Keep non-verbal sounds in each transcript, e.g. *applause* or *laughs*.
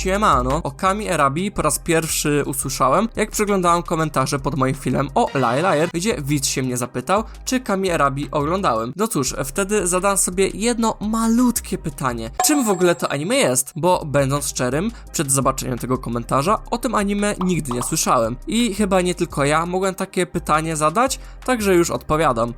Siemano, o Kami Erabi po raz pierwszy usłyszałem, jak przeglądałem komentarze pod moim filmem o Liar Liar, gdzie widz się mnie zapytał, czy Kami Erabi oglądałem. No cóż, wtedy zadałem sobie jedno malutkie pytanie. Czym w ogóle to anime jest? Bo będąc szczerym, przed zobaczeniem tego komentarza, o tym anime nigdy nie słyszałem. I chyba nie tylko ja mogłem takie pytanie zadać, także już odpowiadam.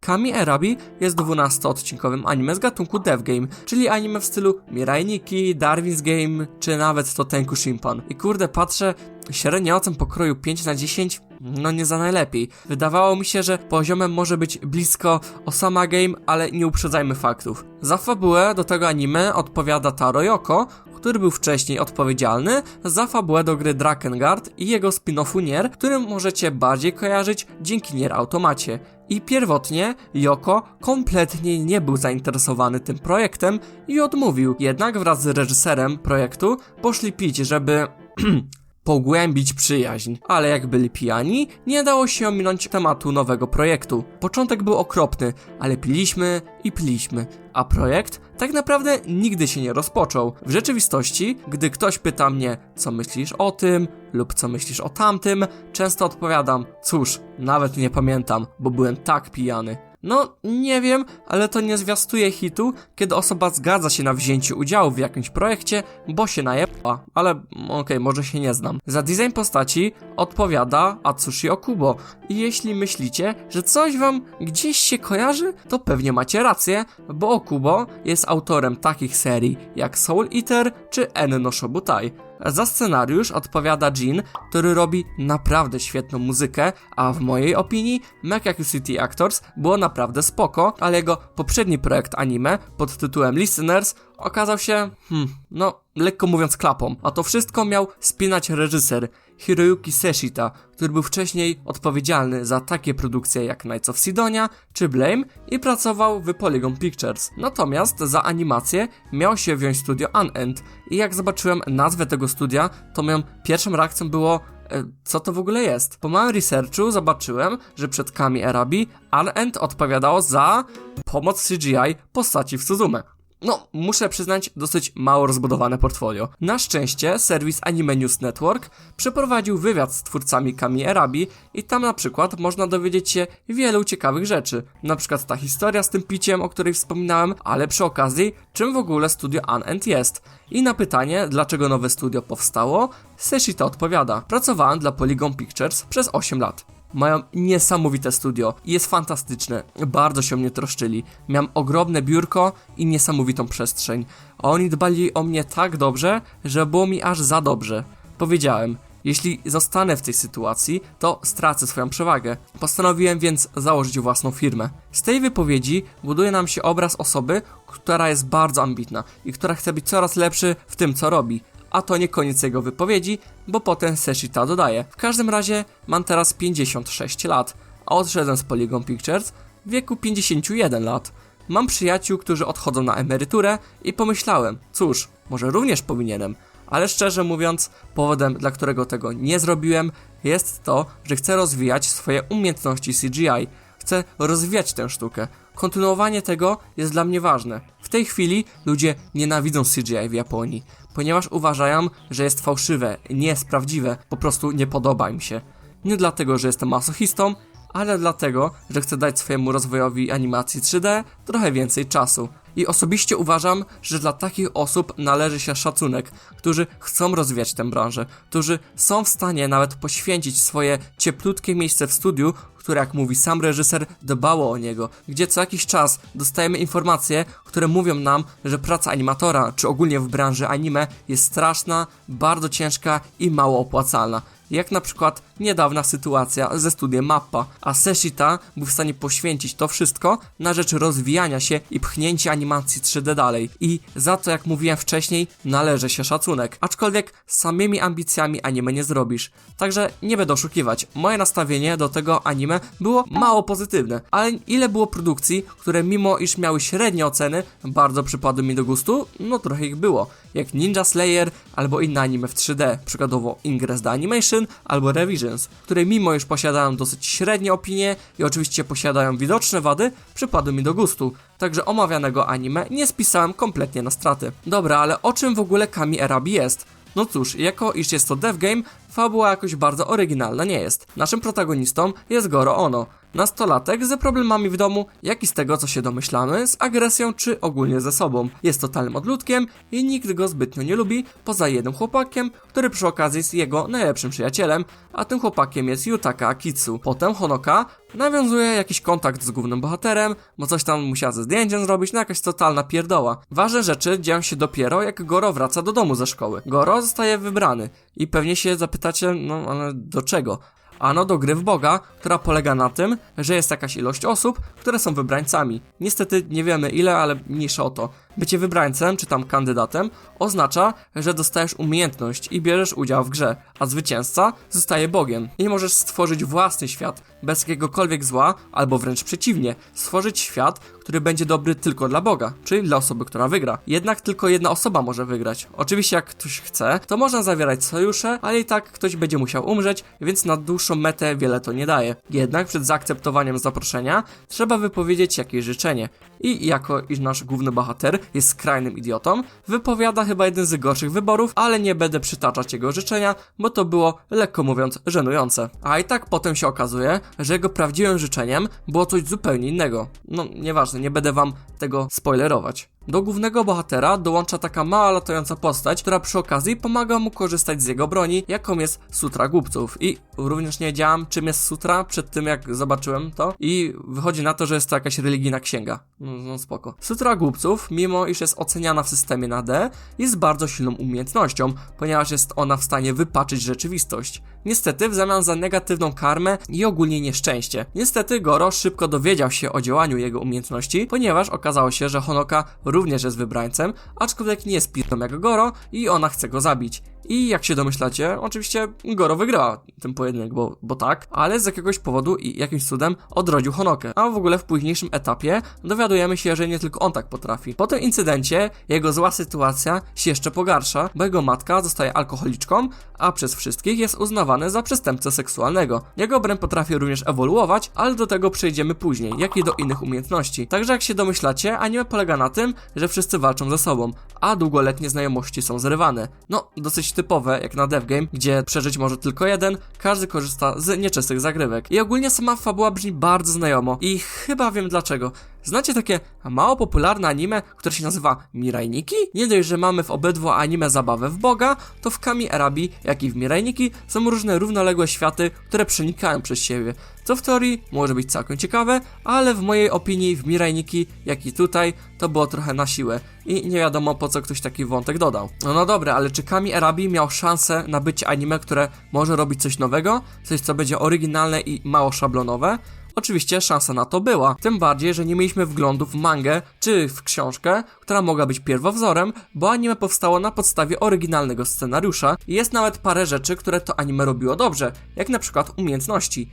Kami Erabi jest 12-odcinkowym anime z gatunku Dev Game, czyli anime w stylu Mirai Nikki, Darwin's Game, czy nawet to Tenku Shimpan. I kurde, patrzę, średnia ocen pokroju 5 na 10, no nie za najlepiej. Wydawało mi się, że poziomem może być blisko Osama Game, ale nie uprzedzajmy faktów. Za fabułę do tego anime odpowiada Taro Yoko, który był wcześniej odpowiedzialny za fabułę do gry Drakengard i jego spin-offu Nier, którym możecie bardziej kojarzyć dzięki Nier Automacie. I pierwotnie Yoko kompletnie nie był zainteresowany tym projektem i odmówił. Jednak wraz z reżyserem projektu poszli pić, żeby *clears throat* pogłębić przyjaźń. Ale jak byli pijani, nie dało się ominąć tematu nowego projektu. Początek był okropny, ale piliśmy i piliśmy, a projekt tak naprawdę nigdy się nie rozpoczął. W rzeczywistości, gdy ktoś pyta mnie, co myślisz o tym lub co myślisz o tamtym, często odpowiadam, cóż, nawet nie pamiętam, bo byłem tak pijany. No, nie wiem, ale to nie zwiastuje hitu, kiedy osoba zgadza się na wzięcie udziału w jakimś projekcie, bo się najebła. Ale okej, może się nie znam. Za design postaci odpowiada Atsushi Okubo. I jeśli myślicie, że coś wam gdzieś się kojarzy, to pewnie macie rację, bo Okubo jest autorem takich serii jak Soul Eater czy Enno Shobutai. Za scenariusz odpowiada Jin, który robi naprawdę świetną muzykę, a w mojej opinii Mecha City Actors było naprawdę spoko, ale jego poprzedni projekt anime pod tytułem Listeners okazał się, hmm, no, lekko mówiąc klapą. A to wszystko miał spinać reżyser Hiroyuki Seshita, który był wcześniej odpowiedzialny za takie produkcje jak Knights of Sidonia czy Blame i pracował w Polygon Pictures. Natomiast za animację miał się wziąć studio Unend i jak zobaczyłem nazwę tego studia, to moją pierwszą reakcją było e, co to w ogóle jest? Po małym researchu zobaczyłem, że przed Kami Erabi Unend odpowiadało za pomoc CGI postaci w Suzume. No, muszę przyznać, dosyć mało rozbudowane portfolio. Na szczęście serwis Anime News Network przeprowadził wywiad z twórcami Kami Erabi i tam na przykład można dowiedzieć się wielu ciekawych rzeczy. Na przykład ta historia z tym piciem, o której wspominałem, ale przy okazji, czym w ogóle studio Unend jest. I na pytanie, dlaczego nowe studio powstało, Seshita odpowiada. Pracowałem dla Polygon Pictures przez 8 lat. Mają niesamowite studio i jest fantastyczne. Bardzo się o mnie troszczyli. Miałem ogromne biurko i niesamowitą przestrzeń. A oni dbali o mnie tak dobrze, że było mi aż za dobrze. Powiedziałem, jeśli zostanę w tej sytuacji, to stracę swoją przewagę. Postanowiłem więc założyć własną firmę. Z tej wypowiedzi buduje nam się obraz osoby, która jest bardzo ambitna i która chce być coraz lepszy w tym, co robi. A to nie koniec jego wypowiedzi, bo potem Seshita dodaje. W każdym razie mam teraz 56 lat, a odszedłem z Polygon Pictures w wieku 51 lat. Mam przyjaciół, którzy odchodzą na emeryturę i pomyślałem, cóż, może również powinienem. Ale szczerze mówiąc, powodem, dla którego tego nie zrobiłem, jest to, że chcę rozwijać swoje umiejętności CGI. Chcę rozwijać tę sztukę. Kontynuowanie tego jest dla mnie ważne. W tej chwili ludzie nienawidzą CGI w Japonii, ponieważ uważają, że jest fałszywe, nie jest prawdziwe, po prostu nie podoba im się. Nie dlatego, że jestem masochistą, ale dlatego, że chcę dać swojemu rozwojowi animacji 3D trochę więcej czasu. I osobiście uważam, że dla takich osób należy się szacunek, którzy chcą rozwijać tę branżę, którzy są w stanie nawet poświęcić swoje cieplutkie miejsce w studiu, które, jak mówi sam reżyser, dbało o niego, gdzie co jakiś czas dostajemy informacje, które mówią nam, że praca animatora, czy ogólnie w branży anime, jest straszna, bardzo ciężka i mało opłacalna. Jak na przykład niedawna sytuacja ze studiem Mappa, a Seshita był w stanie poświęcić to wszystko na rzecz rozwijania się i pchnięcia animacji 3D dalej. I za to, jak mówiłem wcześniej, należy się szacunek. Aczkolwiek samymi ambicjami anime nie zrobisz. Także nie będę oszukiwać. Moje nastawienie do tego anime było mało pozytywne, ale ile było produkcji, które mimo iż miały średnie oceny, bardzo przypadły mi do gustu, no trochę ich było, jak Ninja Slayer albo inne anime w 3D, przykładowo Ingress the Animation albo Revisions, które mimo iż posiadają dosyć średnie opinie i oczywiście posiadają widoczne wady, przypadły mi do gustu. Także omawianego anime nie spisałem kompletnie na straty. Dobra, ale o czym w ogóle Kami Erabi jest? No cóż, jako iż jest to dev game, fabuła jakoś bardzo oryginalna nie jest. Naszym protagonistą jest Goro Ono, nastolatek ze problemami w domu, jak i z tego co się domyślamy, z agresją czy ogólnie ze sobą. Jest totalnym odludkiem i nikt go zbytnio nie lubi, poza jednym chłopakiem, który przy okazji jest jego najlepszym przyjacielem, a tym chłopakiem jest Yutaka Akitsu. Potem Honoka nawiązuje jakiś kontakt z głównym bohaterem, bo coś tam musiała ze zdjęciem zrobić, no jakaś totalna pierdoła. Ważne rzeczy dzieją się dopiero jak Goro wraca do domu ze szkoły. Goro zostaje wybrany i pewnie się zapytacie, no ale do czego? Ano do gry w Boga, która polega na tym, że jest jakaś ilość osób, które są wybrańcami. Niestety nie wiemy ile, ale mniejsza o to. Bycie wybrańcem, czy tam kandydatem, oznacza, że dostajesz umiejętność i bierzesz udział w grze, a zwycięzca zostaje Bogiem. I możesz stworzyć własny świat, bez jakiegokolwiek zła, albo wręcz przeciwnie, stworzyć świat, który będzie dobry tylko dla Boga, czyli dla osoby, która wygra. Jednak tylko jedna osoba może wygrać. Oczywiście jak ktoś chce, to można zawierać sojusze, ale i tak ktoś będzie musiał umrzeć, więc na dłuższą metę wiele to nie daje. Jednak przed zaakceptowaniem zaproszenia trzeba wypowiedzieć jakieś życzenie. I jako iż nasz główny bohater jest skrajnym idiotą, wypowiada chyba jeden z gorszych wyborów, ale nie będę przytaczać jego życzenia, bo to było, lekko mówiąc, żenujące. A i tak potem się okazuje, że jego prawdziwym życzeniem było coś zupełnie innego. No, nieważne, nie będę wam tego spoilerować. Do głównego bohatera dołącza taka mała latająca postać, która przy okazji pomaga mu korzystać z jego broni, jaką jest Sutra Głupców. I również nie wiedziałam, czym jest Sutra przed tym, jak zobaczyłem to. I wychodzi na to, że jest to jakaś religijna księga. No, no spoko. Sutra Głupców, mimo iż jest oceniana w systemie na D, jest bardzo silną umiejętnością, ponieważ jest ona w stanie wypaczyć rzeczywistość. Niestety, w zamian za negatywną karmę i ogólnie nieszczęście. Niestety, Goro szybko dowiedział się o działaniu jego umiejętności, ponieważ okazało się, że Honoka również jest wybrańcem, aczkolwiek nie jest pizdą jak Goro i ona chce go zabić. I jak się domyślacie, oczywiście Goro wygrała ten pojedynek, bo, bo tak, ale z jakiegoś powodu i jakimś cudem odrodził Honokę. A w ogóle w późniejszym etapie dowiadujemy się, że nie tylko on tak potrafi. Po tym incydencie jego zła sytuacja się jeszcze pogarsza, bo jego matka zostaje alkoholiczką, a przez wszystkich jest uznawany za przestępcę seksualnego. Jego obręb potrafi również ewoluować, ale do tego przejdziemy później, jak i do innych umiejętności. Także jak się domyślacie, anime polega na tym, że wszyscy walczą ze sobą, a długoletnie znajomości są zrywane. No, dosyć typowe, jak na devgame, gdzie przeżyć może tylko jeden, każdy korzysta z nieczystych zagrywek. I ogólnie sama fabuła brzmi bardzo znajomo i chyba wiem dlaczego. Znacie takie mało popularne anime, które się nazywa Mirajniki? Nie dość, że mamy w obydwu anime zabawę w Boga, to w Kami Arabi, jak i w Mirajniki są różne równoległe światy, które przenikają przez siebie. Co w teorii może być całkiem ciekawe, ale w mojej opinii w Mirajniki, jak i tutaj, to było trochę na siłę i nie wiadomo po co ktoś taki wątek dodał. No, no dobra, ale czy Kami Arabi miał szansę na bycie anime, które może robić coś nowego? Coś co będzie oryginalne i mało szablonowe? Oczywiście szansa na to była, tym bardziej, że nie mieliśmy wglądu w mangę czy w książkę, która mogła być pierwowzorem, bo anime powstało na podstawie oryginalnego scenariusza i jest nawet parę rzeczy, które to anime robiło dobrze, jak na przykład umiejętności.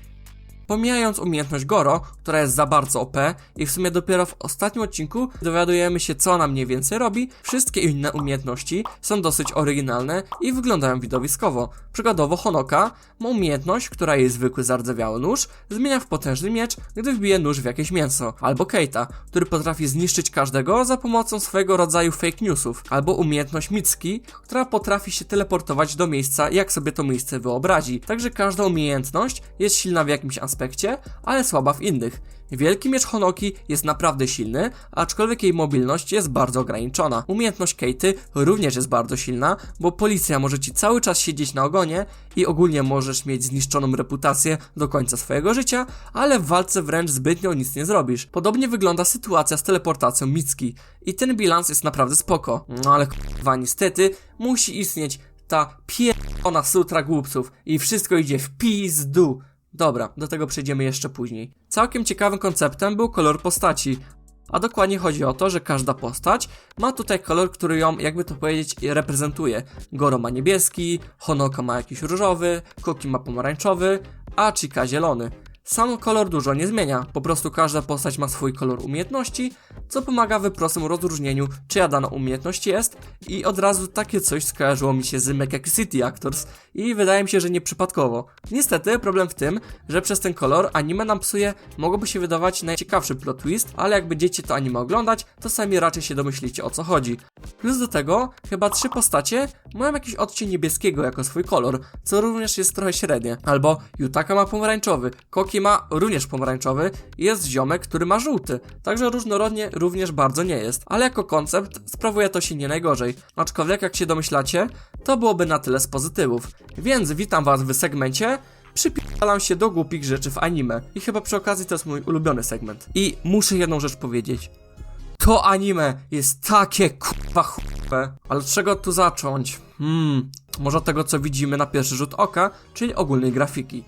Pomijając umiejętność Goro, która jest za bardzo OP i w sumie dopiero w ostatnim odcinku dowiadujemy się co ona mniej więcej robi, wszystkie inne umiejętności są dosyć oryginalne i wyglądają widowiskowo. Przykładowo Honoka ma umiejętność, która jej zwykły zardzewiały nóż zmienia w potężny miecz, gdy wbije nóż w jakieś mięso. Albo Keita, który potrafi zniszczyć każdego za pomocą swojego rodzaju fake newsów. Albo umiejętność Mitsuki, która potrafi się teleportować do miejsca jak sobie to miejsce wyobrazi. Także każda umiejętność jest silna w jakimś aspekcie, ale słaba w innych. Wielki miecz Honoki jest naprawdę silny, aczkolwiek jej mobilność jest bardzo ograniczona. Umiejętność Katy również jest bardzo silna, bo policja może ci cały czas siedzieć na ogonie i ogólnie możesz mieć zniszczoną reputację do końca swojego życia, ale w walce wręcz zbytnio nic nie zrobisz. Podobnie wygląda sytuacja z teleportacją Mitsuki i ten bilans jest naprawdę spoko. No ale k***wa niestety musi istnieć ta pierdolona sutra głupców i wszystko idzie w pizdu. Dobra, do tego przejdziemy jeszcze później. Całkiem ciekawym konceptem był kolor postaci. A dokładnie chodzi o to, że każda postać ma tutaj kolor, który ją, jakby to powiedzieć, reprezentuje. Goro ma niebieski, Honoka ma jakiś różowy, Koki ma pomarańczowy, a Chika zielony. Sam kolor dużo nie zmienia. Po prostu każda postać ma swój kolor umiejętności, co pomaga w prostym rozróżnieniu, czyja dana umiejętność jest i od razu takie coś skojarzyło mi się z Mechanic City Actors i wydaje mi się, że nieprzypadkowo. Niestety problem w tym, że przez ten kolor anime nam psuje, mogłoby się wydawać najciekawszy plot twist, ale jak będziecie to anime oglądać, to sami raczej się domyślicie o co chodzi. Plus do tego, chyba trzy postacie mają jakiś odcień niebieskiego jako swój kolor, co również jest trochę średnie. Albo Yutaka ma pomarańczowy, Koki ma również pomarańczowy jest ziomek, który ma żółty. Także różnorodnie również bardzo nie jest. Ale jako koncept sprawuje to się nie najgorzej. Aczkolwiek jak się domyślacie, to byłoby na tyle z pozytywów. Więc witam was w segmencie przypielam się do głupich rzeczy w anime. I chyba przy okazji to jest mój ulubiony segment. I muszę jedną rzecz powiedzieć. To anime jest takie kurwa chupe. Ale od czego tu zacząć? Hmm, może od tego co widzimy na pierwszy rzut oka, czyli ogólnej grafiki.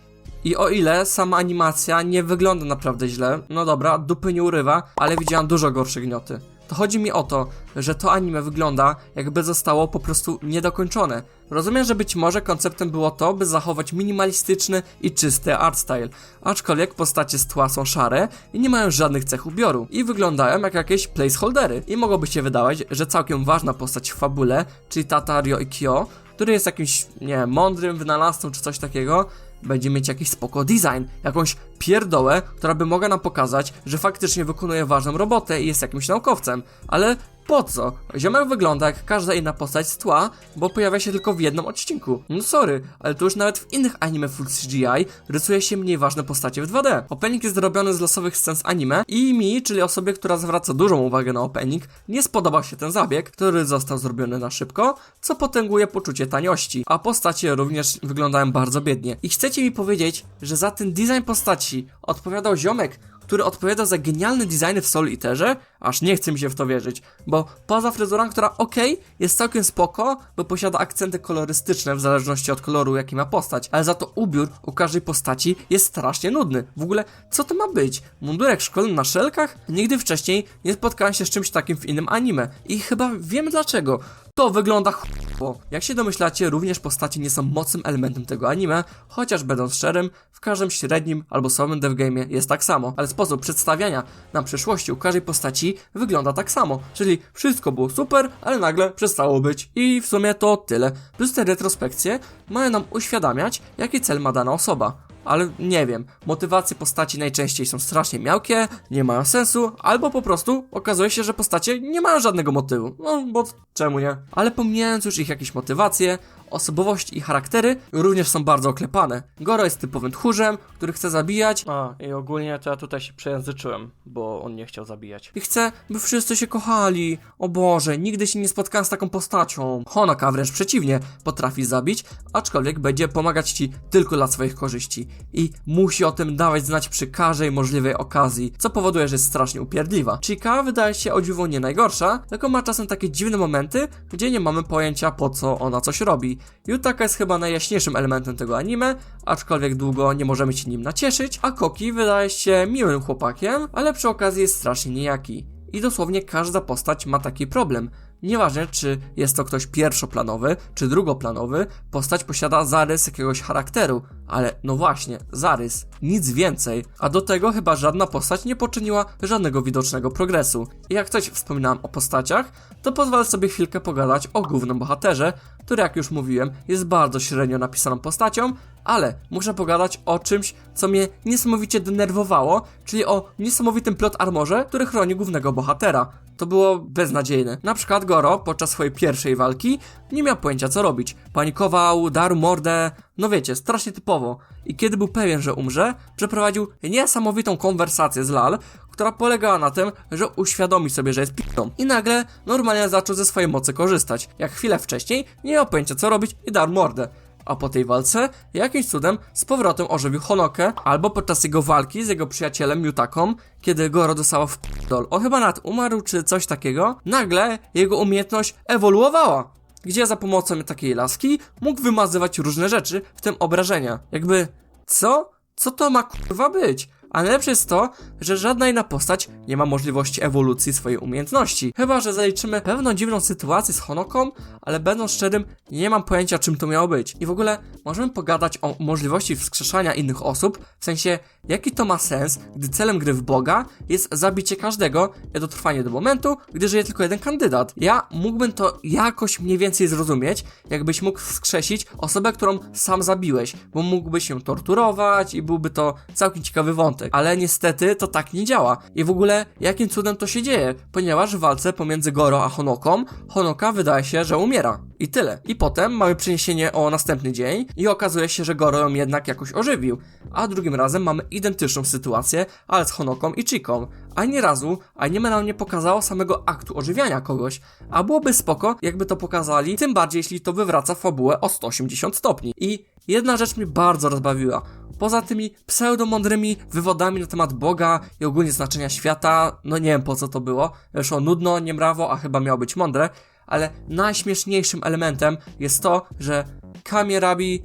I o ile sama animacja nie wygląda naprawdę źle, no dobra, dupy nie urywa, ale widziałam dużo gorsze gnioty. To chodzi mi o to, że to anime wygląda jakby zostało po prostu niedokończone. Rozumiem, że być może konceptem było to, by zachować minimalistyczny i czysty art style, aczkolwiek postacie z tła są szare i nie mają żadnych cech ubioru i wyglądają jak jakieś placeholdery. I mogłoby się wydawać, że całkiem ważna postać w fabule, czyli Tatario i Kyo, który jest jakimś, nie wiem, mądrym wynalazcą czy coś takiego, będzie mieć jakiś spoko design, jakąś pierdołę, która by mogła nam pokazać, że faktycznie wykonuje ważną robotę i jest jakimś naukowcem. Ale po co? Ziomek wygląda jak każda inna postać z tła, bo pojawia się tylko w jednym odcinku. No sorry, ale to już nawet w innych anime full CGI rysuje się mniej ważne postacie w 2D. Opening jest zrobiony z losowych scen z anime i mi, czyli osobie, która zwraca dużą uwagę na opening, nie spodobał się ten zabieg, który został zrobiony na szybko, co potęguje poczucie taniości, a postacie również wyglądają bardzo biednie. I chcecie mi powiedzieć, że za ten design postaci odpowiadał ziomek, który odpowiada za genialne designy w Soul Eaterze, aż nie chce mi się w to wierzyć, bo poza fryzurą, która okej, jest całkiem spoko, bo posiada akcenty kolorystyczne w zależności od koloru, jaki ma postać, ale za to ubiór u każdej postaci jest strasznie nudny. W ogóle, co to ma być? Mundurek szkolny na szelkach? Nigdy wcześniej nie spotkałem się z czymś takim w innym anime i chyba wiem dlaczego. To wygląda ch***wo. Jak się domyślacie, również postacie nie są mocnym elementem tego anime, chociaż będąc szczerym, w każdym średnim albo słabym devgame'ie jest tak samo, ale sposób przedstawiania nam przyszłości u każdej postaci wygląda tak samo, czyli wszystko było super, ale nagle przestało być i w sumie to tyle. Plus te retrospekcje mają nam uświadamiać, jaki cel ma dana osoba. Ale nie wiem, motywacje postaci najczęściej są strasznie miałkie, nie mają sensu, albo po prostu okazuje się, że postacie nie mają żadnego motywu. No, bo czemu nie? Ale pomijając już ich jakieś motywacje, osobowość i charaktery również są bardzo oklepane. Goro jest typowym tchórzem, który chce zabijać A, i ogólnie to ja tutaj się przejęzyczyłem, bo on nie chciał zabijać. i chce, by wszyscy się kochali. O Boże, nigdy się nie spotkałem z taką postacią. Honoka wręcz przeciwnie, potrafi zabić, aczkolwiek będzie pomagać ci tylko dla swoich korzyści. I musi o tym dawać znać przy każdej możliwej okazji, co powoduje, że jest strasznie upierdliwa. Chika wydaje się o dziwo nie najgorsza, tylko ma czasem takie dziwne momenty, gdzie nie mamy pojęcia po co ona coś robi. Yutaka jest chyba najjaśniejszym elementem tego anime, aczkolwiek długo nie możemy się nim nacieszyć, a Koki wydaje się miłym chłopakiem, ale przy okazji jest strasznie niejaki. I dosłownie każda postać ma taki problem. Nieważne, czy jest to ktoś pierwszoplanowy, czy drugoplanowy, postać posiada zarys jakiegoś charakteru, ale no właśnie, zarys, nic więcej. A do tego chyba żadna postać nie poczyniła żadnego widocznego progresu. I jak coś wspominałem o postaciach, to pozwolę sobie chwilkę pogadać o głównym bohaterze, który jak już mówiłem, jest bardzo średnio napisaną postacią, ale muszę pogadać o czymś, co mnie niesamowicie denerwowało, czyli o niesamowitym plot armorze, który chroni głównego bohatera. To było beznadziejne. Na przykład Goro podczas swojej pierwszej walki nie miał pojęcia co robić. Panikował, darł mordę, no wiecie, strasznie typowo. I kiedy był pewien, że umrze, przeprowadził niesamowitą konwersację z Lal, która polegała na tym, że uświadomi sobie, że jest p***ą. I nagle normalnie zaczął ze swojej mocy korzystać. Jak chwilę wcześniej nie miał pojęcia co robić i darł mordę. A po tej walce jakimś cudem z powrotem ożywił Honokę, albo podczas jego walki z jego przyjacielem Yutaką, kiedy Goro dostała w p***dol. On chyba nawet umarł czy coś takiego. Nagle jego umiejętność ewoluowała. Gdzie za pomocą takiej laski mógł wymazywać różne rzeczy, w tym obrażenia. Jakby, co? Co to ma kurwa być? A najlepsze jest to, że żadna inna postać nie ma możliwości ewolucji swojej umiejętności. Chyba, że zaliczymy pewną dziwną sytuację z Honoką, ale będąc szczerym, nie mam pojęcia czym to miało być. I w ogóle możemy pogadać o możliwości wskrzeszania innych osób, w sensie jaki to ma sens, gdy celem gry w Boga jest zabicie każdego i dotrwanie do momentu, gdy żyje tylko jeden kandydat. Ja mógłbym to jakoś mniej więcej zrozumieć, jakbyś mógł wskrzesić osobę, którą sam zabiłeś, bo mógłbyś ją torturować i byłby to całkiem ciekawy wątek. Ale niestety to tak nie działa. I w ogóle jakim cudem to się dzieje? Ponieważ w walce pomiędzy Goro a Honoką, Honoka wydaje się, że umiera. I tyle. I potem mamy przeniesienie o następny dzień i okazuje się, że Goro ją jednak jakoś ożywił. A drugim razem mamy identyczną sytuację, ale z Honoką i Chiką. Ani razu anime nam nie pokazało samego aktu ożywiania kogoś, a byłoby spoko, jakby to pokazali, tym bardziej jeśli to wywraca fabułę o 180 stopni. I jedna rzecz mnie bardzo rozbawiła. Poza tymi pseudomądrymi wywodami na temat Boga i ogólnie znaczenia świata, no nie wiem po co to było, wyszło nudno, niemrawo, a chyba miało być mądre, ale najśmieszniejszym elementem jest to, że Kamierabi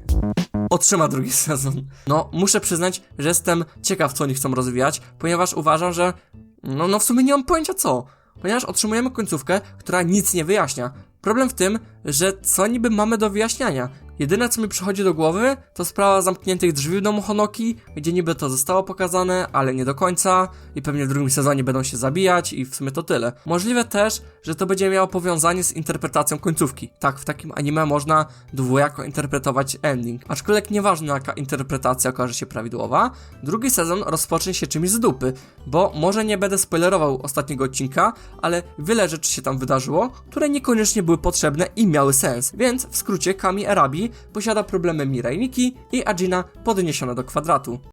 otrzyma drugi *laughs* sezon. No, muszę przyznać, że jestem ciekaw, co oni chcą rozwijać, ponieważ uważam, że no, no w sumie nie mam pojęcia co. Ponieważ otrzymujemy końcówkę, która nic nie wyjaśnia. Problem w tym, że co niby mamy do wyjaśniania? Jedyne co mi przychodzi do głowy, to sprawa zamkniętych drzwi w domu Honoki, gdzie niby to zostało pokazane, ale nie do końca i pewnie w drugim sezonie będą się zabijać i w sumie to tyle. Możliwe też, że to będzie miało powiązanie z interpretacją końcówki. Tak, w takim anime można dwojako interpretować ending. Aczkolwiek nieważne jaka interpretacja okaże się prawidłowa, drugi sezon rozpocznie się czymś z dupy, bo może nie będę spoilerował ostatniego odcinka, ale wiele rzeczy się tam wydarzyło, które niekoniecznie były potrzebne i miały sens. Więc w skrócie Kami Arabi posiada problemy Mirai Miki i Ajina podniesione do kwadratu.